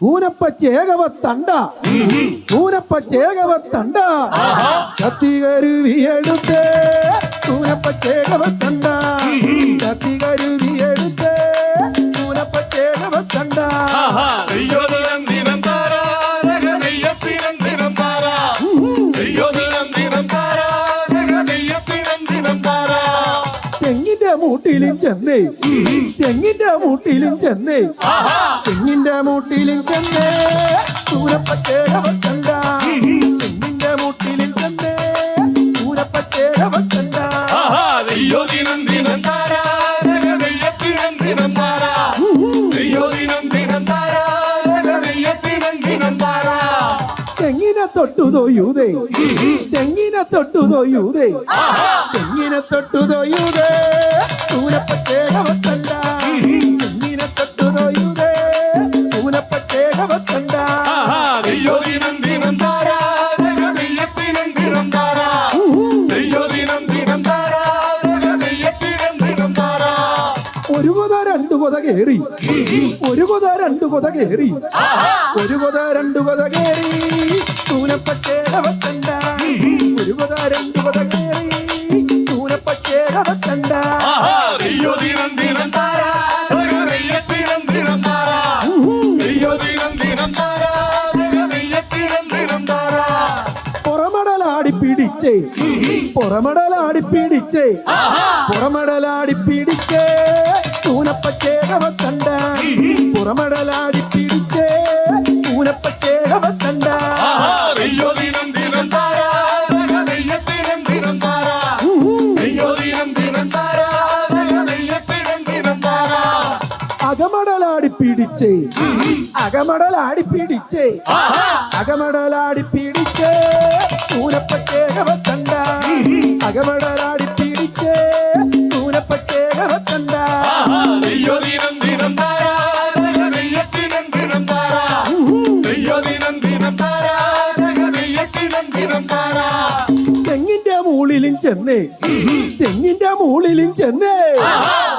കൂനപ്പച്ചേകവത്തണ്ട കൂനപ്പച്ചേകവത്തണ്ട കത്തികരുവിയെടുത്ത് കൂനപ്പച്ചേകവത്തണ്ട മൂട്ടിലും ചെന്നേ. തെങ്ങിന്റെ മൂട്ടിലും ചെന്നേ. തെങ്ങിന്റെ മൂട്ടിലും ചെന്നേ. സൂരപ്പച്ചേകവത്തണ്ട തെങ്ങിന്റെ മൂട്ടിലും ചെന്നേ. സൂരപ്പച്ചേകവത്തണ്ട തെയ്യോതിരം ദിനം താരാ. ദിനം താരാ. തെയ്യോതിരം ദിനം താരാ. രഗ ദിനം താരാ. തെങ്ങിനെ തൊട്ടു തൊയ്യൂതേ. തെങ്ങിനെ തൊട്ടു തൊയ്യൂതേ. തെങ്ങിനെ തൊട്ടു തൊയ്യൂതേ. കൊത രണ്ടു കൊത കേറി ഒരു കൊത രണ്ടു കൊത കേറി ഒരു കൊത രണ്ടു കൊത കേറി സൂനപ്പച്ചേകവത്തണ്ട ഒരു കൊത രണ്ടു കൊത കേറി സൂനപ്പച്ചേകവത്തണ്ട തെയ്യോതിരം ദിനം താരാ രഗ തെയ്യത്തിരം ദിനം താരാ തെയ്യോതിരം ദിനം താരാ രഗ തെയ്യത്തിരം ദിനം താരാ പുറമടലാടി പിടിച്ചേ പുറമടലാടി പിടിച്ചേ പുറമടലാടി പിടിച്ചേ തൂനപ്പച്ചേകവത്തണ്ട പുറമടലാടി പിടിച്ചേ തൂനപ്പച്ചേകവത്തണ്ട തെയ്യോതിരം ദിനം താരാ രഗ തെയ്യത്തിരം ദിനം താരാ തെയ്യോതിരം ദിനം താരാ രഗ ചെന്നേ. തെങ്ങിന്റെ മൂളിലും ചെന്നേ.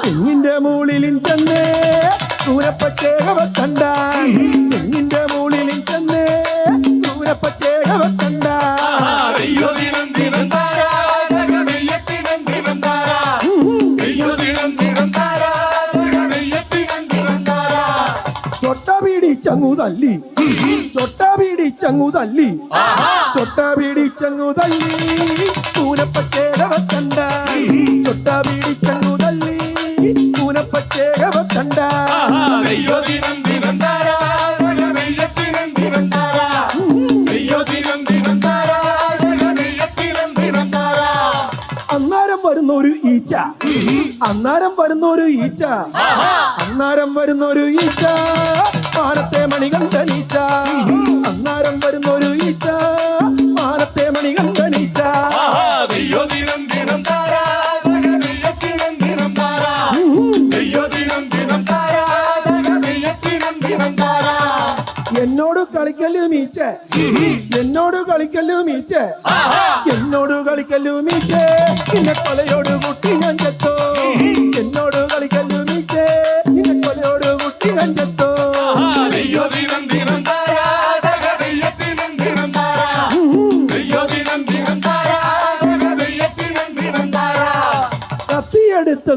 തെങ്ങിന്റെ മൂളിലും ചെന്നേ. സൂരപ്പച്ചേകവത്തണ്ട തെങ്ങിന്റെ മൂളിലും ചെന്നേ. സൂരപ്പച്ചേകവത്തണ്ട തെയ്യോതിരം പിടിച്ചങ്ങു തല്ലി ചൊട്ട പിടിച്ചങ്ങു തല്ലി ചൊട്ട പിടിച്ചങ്ങു തല്ലി ചൊട്ട പിടിച്ചങ്ങു തല്ലി സൂരപ്പച്ചേകവത്തണ്ട തെയ്യോതിരം ദിനം താരാ തെയ്യത്തിരം ദിനം താരാ തെയ്യോതിരം ദിനം താരാ രഗ തെയ്യത്തിരം ദിനം താരാ അന്നാരം വരുന്നൊരു ഈച്ച. അന്നാരം വരുന്നൊരു ഈച്ച. അന്നാരം വരുന്നൊരു ഈച്ച. മാനത്തെ മണികണ്ഠനീച്ച അന്നാരം വരുന്നൊരു ഈച്ച. മാനത്തെ മണികണ്ഠനീച്ച തെയ്യോതിരം ദിനം താരാ. ദിനം താരാ. ദിനം താരാ. തെയ്യത്തിരം ദിനം താരാ. എന്നോട് കളിക്കല്ലു മീച്ച. എന്നോട് കളിക്കല്ലു മീച്ച. എന്നോട് കളിക്കല്ലു മീച്ച. പിന്നെ കൊലയോട് കുട്ടി ഞാൻ ചെത്തോ.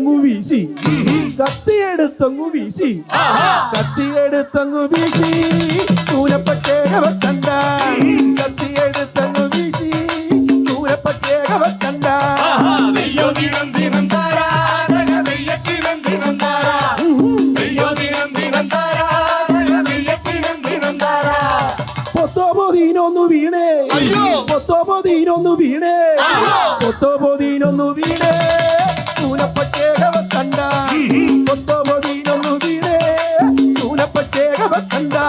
കത്തിയെടുത്തങ്ങു വീശി. കത്തിയെടുത്തങ്ങു വീശി. കത്തിയെടുത്തങ്ങു വീശി. ചൂരപ്പച്ചേകവത്തണ്ട കത്തിയെടുത്തങ്ങു വീശി. ചൂരപ്പച്ചേകവത്തണ്ട തെയ്യോതിരം ദിനം താരാ രഗ തെയ്യത്തിരം ദിനം താരാ തെയ്യോതിരം ദിനം താരാ രഗ തെയ്യത്തിരം ദിനം താരാ പൊത്തോപൊതീനൊന്നു വീണേ. അയ്യോ! പൊത്തോപൊതീനൊന്നു വീണേ. తండా